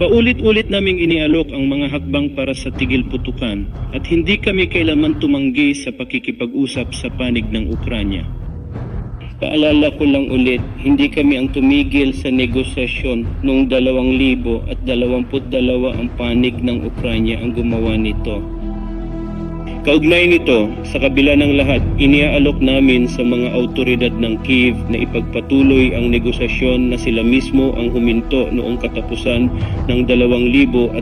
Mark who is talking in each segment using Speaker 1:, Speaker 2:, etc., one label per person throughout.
Speaker 1: Paulit-ulit naming inialok ang mga hakbang para sa tigil putukan at hindi kami kailanman tumanggi sa pakikipag-usap sa panig ng Ukranya. Paalala ko lang ulit, hindi kami ang tumigil sa negosasyon noong 2000 at 22 ang panig ng Ukranya ang gumawa nito. Kaugnay nito, sa kabila ng lahat, iniaalok namin sa mga autoridad ng Kiev na ipagpatuloy ang negosasyon na sila mismo ang huminto noong katapusan ng 2022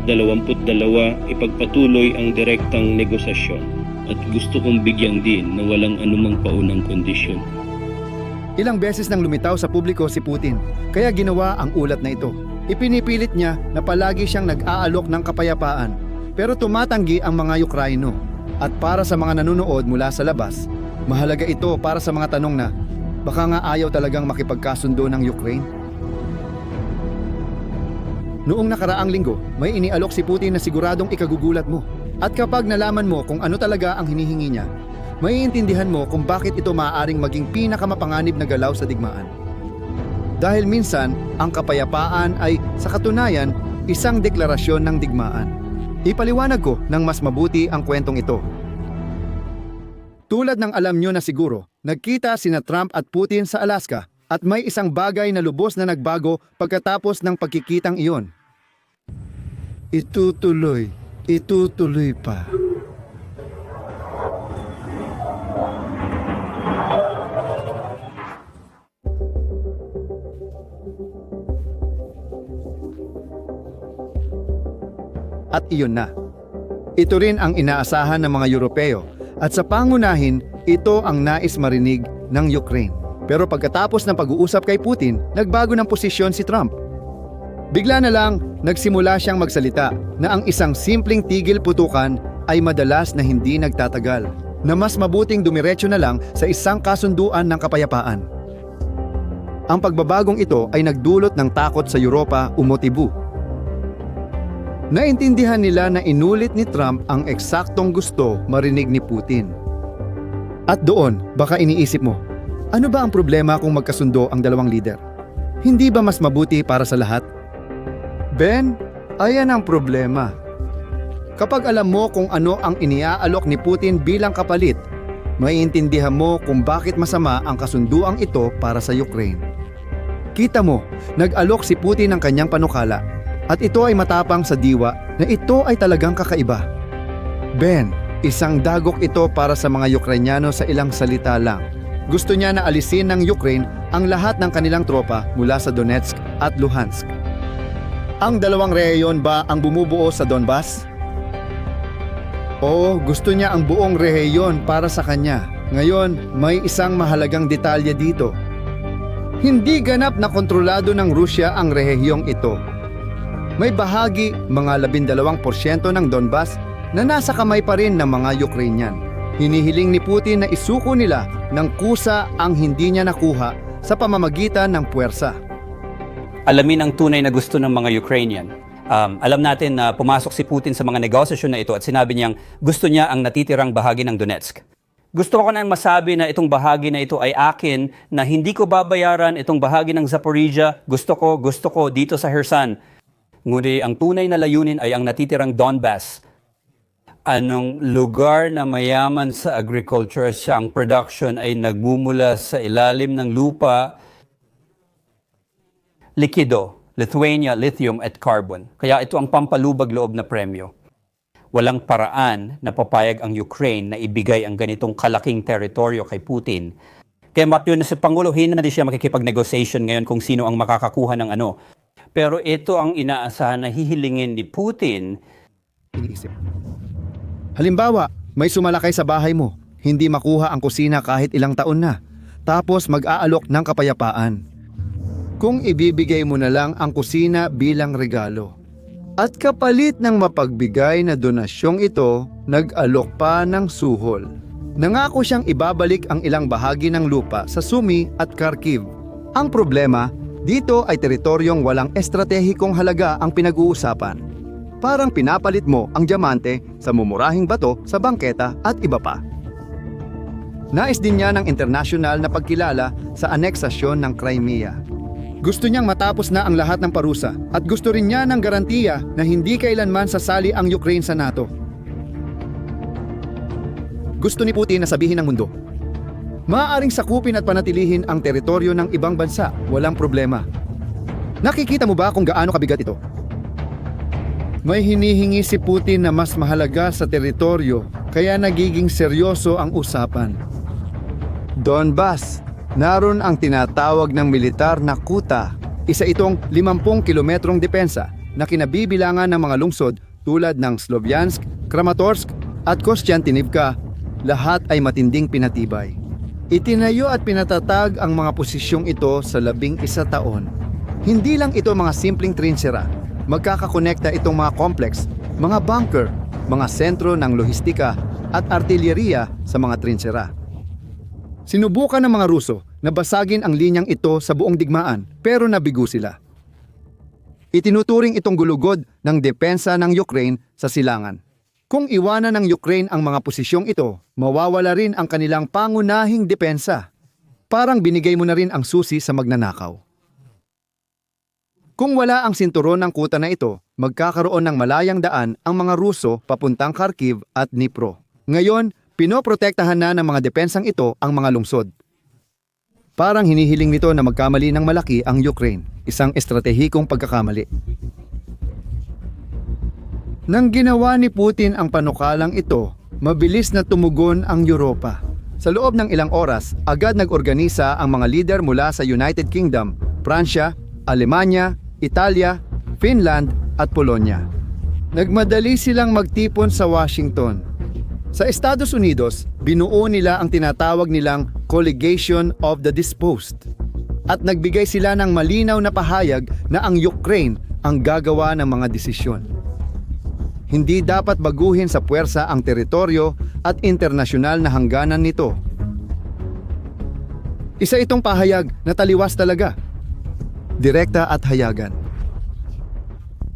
Speaker 1: ipagpatuloy ang direktang negosasyon. At gusto kong bigyan din na walang anumang paunang kondisyon.
Speaker 2: Ilang beses nang lumitaw sa publiko si Putin, kaya ginawa ang ulat na ito. Ipinipilit niya na palagi siyang nag-aalok ng kapayapaan, pero tumatanggi ang mga Ukraino. At para sa mga nanonood mula sa labas, mahalaga ito para sa mga tanong na, baka nga ayaw talagang makipagkasundo ng Ukraine? Noong nakaraang linggo, may inialok si Putin na siguradong ikagugulat mo. At kapag nalaman mo kung ano talaga ang hinihingi niya, maiintindihan mo kung bakit ito maaaring maging pinakamapanganib na galaw sa digmaan. Dahil minsan, ang kapayapaan ay sa katunayan isang deklarasyon ng digmaan. Ipaliwanag ko ng mas mabuti ang kwentong ito. Tulad ng alam nyo na siguro, nagkita sina Trump at Putin sa Alaska at may isang bagay na lubos na nagbago pagkatapos ng pagkikitang iyon. Itutuloy, itutuloy pa. At iyon na. Ito rin ang inaasahan ng mga Europeo at sa pangunahin, ito ang nais marinig ng Ukraine. Pero pagkatapos ng pag-uusap kay Putin, nagbago ng posisyon si Trump. Bigla na lang, nagsimula siyang magsalita na ang isang simpleng tigil putukan ay madalas na hindi nagtatagal, na mas mabuting dumiretso na lang sa isang kasunduan ng kapayapaan. Ang pagbabagong ito ay nagdulot ng takot sa Europa umotibu Naintindihan nila na inulit ni Trump ang eksaktong gusto marinig ni Putin. At doon, baka iniisip mo, ano ba ang problema kung magkasundo ang dalawang lider? Hindi ba mas mabuti para sa lahat? Ben, ayan ang problema. Kapag alam mo kung ano ang iniaalok ni Putin bilang kapalit, maiintindihan mo kung bakit masama ang kasunduang ito para sa Ukraine. Kita mo, nag-alok si Putin ng kanyang panukala at ito ay matapang sa diwa na ito ay talagang kakaiba. Ben, isang dagok ito para sa mga Ukrainyano sa ilang salita lang. Gusto niya na alisin ng Ukraine ang lahat ng kanilang tropa mula sa Donetsk at Luhansk. Ang dalawang rehiyon ba ang bumubuo sa Donbas? Oo, gusto niya ang buong rehiyon para sa kanya. Ngayon, may isang mahalagang detalye dito. Hindi ganap na kontrolado ng Rusya ang rehiyong ito may bahagi, mga 12% ng Donbas, na nasa kamay pa rin ng mga Ukrainian. Hinihiling ni Putin na isuko nila ng kusa ang hindi niya nakuha sa pamamagitan ng puwersa.
Speaker 3: alamin ang tunay na gusto ng mga Ukrainian. Um, alam natin na pumasok si Putin sa mga negosasyon na ito at sinabi niyang gusto niya ang natitirang bahagi ng Donetsk. Gusto ko nang masabi na itong bahagi na ito ay akin na hindi ko babayaran itong bahagi ng Zaporizhia. Gusto ko, gusto ko dito sa Kherson. Ngunit ang tunay na layunin ay ang natitirang Donbass. Anong lugar na mayaman sa agriculture siya ang production ay nagmumula sa ilalim ng lupa likido, Lithuania, lithium at carbon. Kaya ito ang pampalubag loob na premyo. Walang paraan na papayag ang Ukraine na ibigay ang ganitong kalaking teritoryo kay Putin. Kaya matyo na si Pangulo, hindi na siya makikipag-negotiation ngayon kung sino ang makakakuha ng ano. Pero ito ang inaasahan na hihilingin ni Putin
Speaker 2: Iniisip. Halimbawa, may sumalakay sa bahay mo, hindi makuha ang kusina kahit ilang taon na, tapos mag-aalok ng kapayapaan. Kung ibibigay mo na lang ang kusina bilang regalo. At kapalit ng mapagbigay na donasyong ito, nag-alok pa ng suhol. Nangako siyang ibabalik ang ilang bahagi ng lupa sa Sumi at Kharkiv. Ang problema, dito ay teritoryong walang estratehikong halaga ang pinag-uusapan. Parang pinapalit mo ang diamante sa mumurahing bato sa bangketa at iba pa. Nais din niya ng internasyonal na pagkilala sa aneksasyon ng Crimea. Gusto niyang matapos na ang lahat ng parusa at gusto rin niya ng garantiya na hindi kailanman sasali ang Ukraine sa NATO. Gusto ni Putin na sabihin ng mundo, Maaaring sakupin at panatilihin ang teritoryo ng ibang bansa, walang problema. Nakikita mo ba kung gaano kabigat ito? May hinihingi si Putin na mas mahalaga sa teritoryo, kaya nagiging seryoso ang usapan. Donbas, naroon ang tinatawag ng militar na kuta. Isa itong 50 kilometrong depensa na kinabibilangan ng mga lungsod tulad ng Slovyansk, Kramatorsk at Kostiantinivka. Lahat ay matinding pinatibay. Itinayo at pinatatag ang mga posisyong ito sa labing isa taon. Hindi lang ito mga simpleng trinsera. Magkakakonekta itong mga complex, mga bunker, mga sentro ng lohistika at artilyeriya sa mga trinsera. Sinubukan ng mga Ruso na basagin ang linyang ito sa buong digmaan pero nabigo sila. Itinuturing itong gulugod ng depensa ng Ukraine sa silangan. Kung iwanan ng Ukraine ang mga posisyong ito, mawawala rin ang kanilang pangunahing depensa. Parang binigay mo na rin ang susi sa magnanakaw. Kung wala ang sinturon ng kuta na ito, magkakaroon ng malayang daan ang mga Ruso papuntang Kharkiv at Dnipro. Ngayon, pinoprotektahan na ng mga depensang ito ang mga lungsod. Parang hinihiling nito na magkamali ng malaki ang Ukraine, isang estratehikong pagkakamali. Nang ginawa ni Putin ang panukalang ito, mabilis na tumugon ang Europa. Sa loob ng ilang oras, agad nag-organisa ang mga lider mula sa United Kingdom, Pransya, Alemanya, Italia, Finland at Polonya. Nagmadali silang magtipon sa Washington. Sa Estados Unidos, binuo nila ang tinatawag nilang Collegation of the Disposed. At nagbigay sila ng malinaw na pahayag na ang Ukraine ang gagawa ng mga desisyon. Hindi dapat baguhin sa puwersa ang teritoryo at internasyonal na hangganan nito. Isa itong pahayag na taliwas talaga. Direkta at hayagan.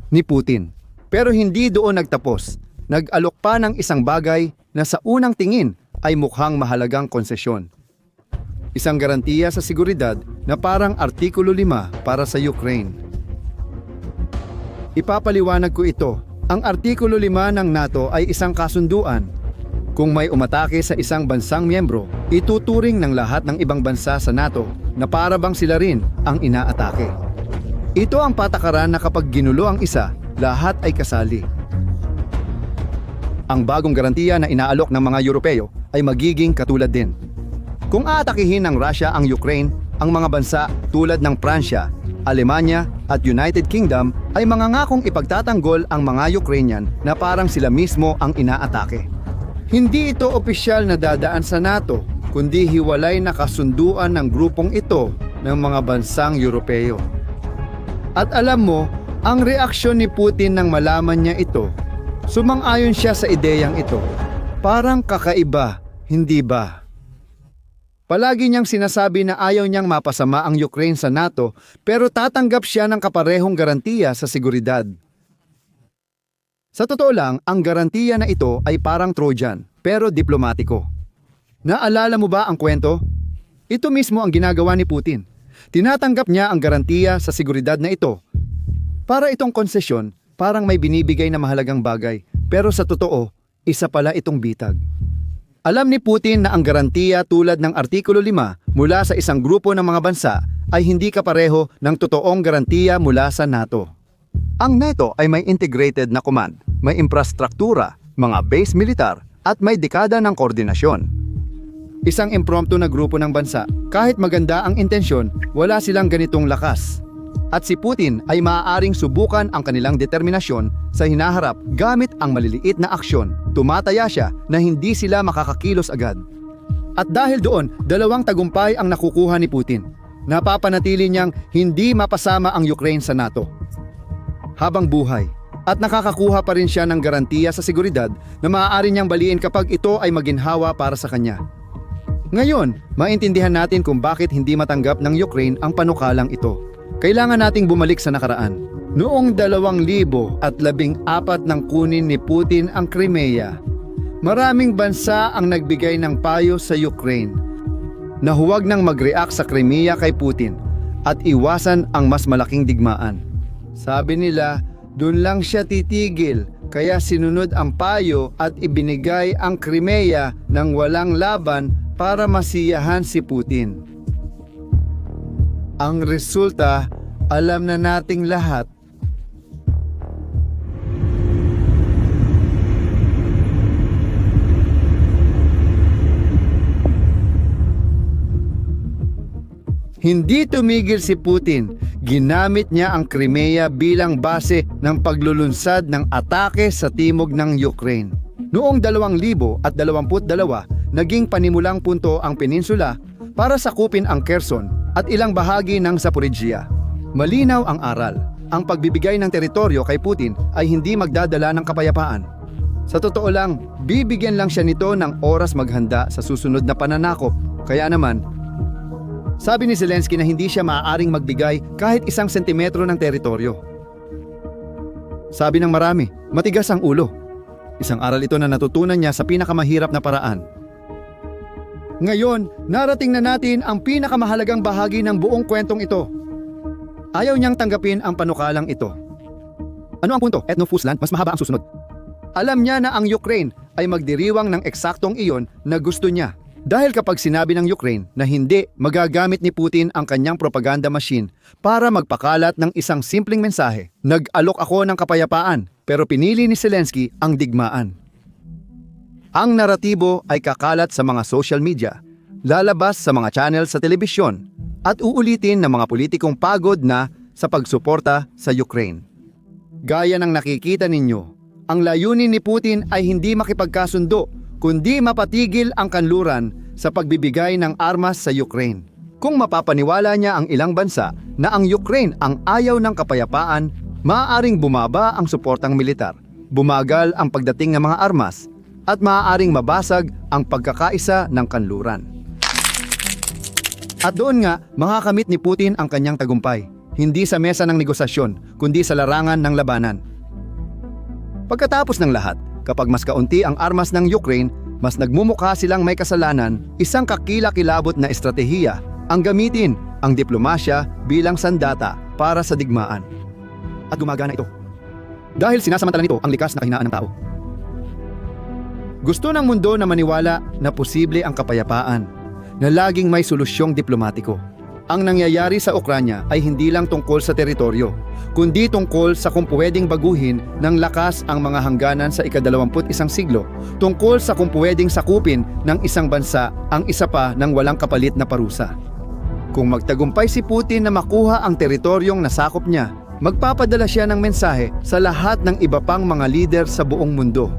Speaker 2: Ni Putin. Pero hindi doon nagtapos. Nag-alok pa ng isang bagay na sa unang tingin ay mukhang mahalagang konsesyon. Isang garantiya sa seguridad na parang Artikulo 5 para sa Ukraine. Ipapaliwanag ko ito. Ang Artikulo 5 ng NATO ay isang kasunduan. Kung may umatake sa isang bansang miyembro, ituturing ng lahat ng ibang bansa sa NATO na para bang sila rin ang inaatake. Ito ang patakaran na kapag ginulo ang isa, lahat ay kasali. Ang bagong garantiya na inaalok ng mga Europeo ay magiging katulad din. Kung aatakihin ng Russia ang Ukraine, ang mga bansa tulad ng Pransya, Alemanya at United Kingdom ay mangangakong ipagtatanggol ang mga Ukrainian na parang sila mismo ang inaatake. Hindi ito opisyal na dadaan sa NATO, kundi hiwalay na kasunduan ng grupong ito ng mga bansang Europeo. At alam mo, ang reaksyon ni Putin nang malaman niya ito, sumang-ayon siya sa ideyang ito. Parang kakaiba, hindi ba? Palagi niyang sinasabi na ayaw niyang mapasama ang Ukraine sa NATO pero tatanggap siya ng kaparehong garantiya sa seguridad. Sa totoo lang, ang garantiya na ito ay parang Trojan pero diplomatiko. Naalala mo ba ang kwento? Ito mismo ang ginagawa ni Putin. Tinatanggap niya ang garantiya sa seguridad na ito. Para itong konsesyon, parang may binibigay na mahalagang bagay pero sa totoo, isa pala itong bitag. Alam ni Putin na ang garantiya tulad ng Artikulo 5 mula sa isang grupo ng mga bansa ay hindi kapareho ng totoong garantiya mula sa NATO. Ang NATO ay may integrated na command, may infrastruktura, mga base militar at may dekada ng koordinasyon. Isang impromptu na grupo ng bansa, kahit maganda ang intensyon, wala silang ganitong lakas. At si Putin ay maaaring subukan ang kanilang determinasyon sa hinaharap gamit ang maliliit na aksyon. Tumataya siya na hindi sila makakakilos agad. At dahil doon, dalawang tagumpay ang nakukuha ni Putin. Napapanatili niyang hindi mapasama ang Ukraine sa NATO. Habang buhay, at nakakakuha pa rin siya ng garantiya sa seguridad na maaari niyang baliin kapag ito ay maginhawa para sa kanya. Ngayon, maintindihan natin kung bakit hindi matanggap ng Ukraine ang panukalang ito. Kailangan nating bumalik sa nakaraan. Noong 2014 nang kunin ni Putin ang Crimea, maraming bansa ang nagbigay ng payo sa Ukraine na huwag nang mag-react sa Crimea kay Putin at iwasan ang mas malaking digmaan. Sabi nila, doon lang siya titigil kaya sinunod ang payo at ibinigay ang Crimea ng walang laban para masiyahan si Putin. Ang resulta, alam na nating lahat Hindi tumigil si Putin. Ginamit niya ang Crimea bilang base ng paglulunsad ng atake sa timog ng Ukraine. Noong 2022, naging panimulang punto ang peninsula para sakupin ang Kherson at ilang bahagi ng Zaporizhia. Malinaw ang aral. Ang pagbibigay ng teritoryo kay Putin ay hindi magdadala ng kapayapaan. Sa totoo lang, bibigyan lang siya nito ng oras maghanda sa susunod na pananakop. Kaya naman, sabi ni Zelensky na hindi siya maaaring magbigay kahit isang sentimetro ng teritoryo. Sabi ng marami, matigas ang ulo. Isang aral ito na natutunan niya sa pinakamahirap na paraan. Ngayon, narating na natin ang pinakamahalagang bahagi ng buong kwentong ito. Ayaw niyang tanggapin ang panukalang ito. Ano ang punto? Etno Fusland, mas mahaba ang susunod. Alam niya na ang Ukraine ay magdiriwang ng eksaktong iyon na gusto niya. Dahil kapag sinabi ng Ukraine na hindi, magagamit ni Putin ang kanyang propaganda machine para magpakalat ng isang simpleng mensahe. Nag-alok ako ng kapayapaan, pero pinili ni Zelensky ang digmaan. Ang naratibo ay kakalat sa mga social media, lalabas sa mga channel sa telebisyon, at uulitin ng mga politikong pagod na sa pagsuporta sa Ukraine. Gaya ng nakikita ninyo, ang layunin ni Putin ay hindi makipagkasundo, kundi mapatigil ang kanluran sa pagbibigay ng armas sa Ukraine. Kung mapapaniwala niya ang ilang bansa na ang Ukraine ang ayaw ng kapayapaan, maaaring bumaba ang suportang militar, bumagal ang pagdating ng mga armas, at maaaring mabasag ang pagkakaisa ng kanluran. At doon nga, makakamit ni Putin ang kanyang tagumpay, hindi sa mesa ng negosasyon, kundi sa larangan ng labanan. Pagkatapos ng lahat, kapag mas kaunti ang armas ng Ukraine, mas nagmumukha silang may kasalanan, isang kakila-kilabot na estratehiya ang gamitin ang diplomasya bilang sandata para sa digmaan. At gumagana ito. Dahil sinasamantala nito ang likas na kahinaan ng tao. Gusto ng mundo na maniwala na posible ang kapayapaan, na laging may solusyong diplomatiko. Ang nangyayari sa Ukranya ay hindi lang tungkol sa teritoryo, kundi tungkol sa kung pwedeng baguhin ng lakas ang mga hangganan sa ikadalawamput isang siglo, tungkol sa kung pwedeng sakupin ng isang bansa ang isa pa ng walang kapalit na parusa. Kung magtagumpay si Putin na makuha ang teritoryong nasakop niya, magpapadala siya ng mensahe sa lahat ng iba pang mga lider sa buong mundo.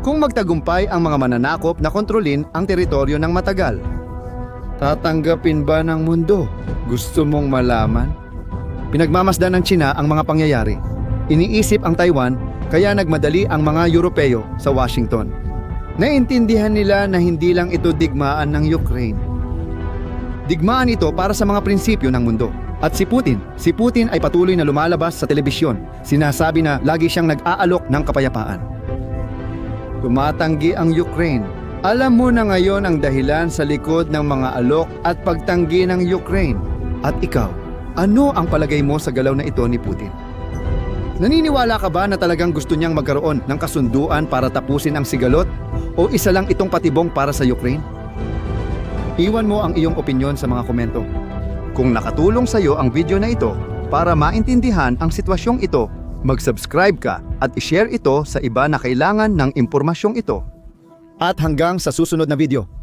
Speaker 2: Kung magtagumpay ang mga mananakop na kontrolin ang teritoryo ng matagal, tatanggapin ba ng mundo? Gusto mong malaman? Pinagmamasdan ng China ang mga pangyayari. Iniisip ang Taiwan kaya nagmadali ang mga Europeo sa Washington. Naintindihan nila na hindi lang ito digmaan ng Ukraine. Digmaan ito para sa mga prinsipyo ng mundo. At si Putin, si Putin ay patuloy na lumalabas sa telebisyon. Sinasabi na lagi siyang nag-aalok ng kapayapaan. Tumatanggi ang Ukraine. Alam mo na ngayon ang dahilan sa likod ng mga alok at pagtanggi ng Ukraine. At ikaw, ano ang palagay mo sa galaw na ito ni Putin? Naniniwala ka ba na talagang gusto niyang magkaroon ng kasunduan para tapusin ang sigalot? O isa lang itong patibong para sa Ukraine? Iwan mo ang iyong opinyon sa mga komento. Kung nakatulong sa iyo ang video na ito para maintindihan ang sitwasyong ito, mag-subscribe ka at i-share ito sa iba na kailangan ng impormasyong ito. At hanggang sa susunod na video.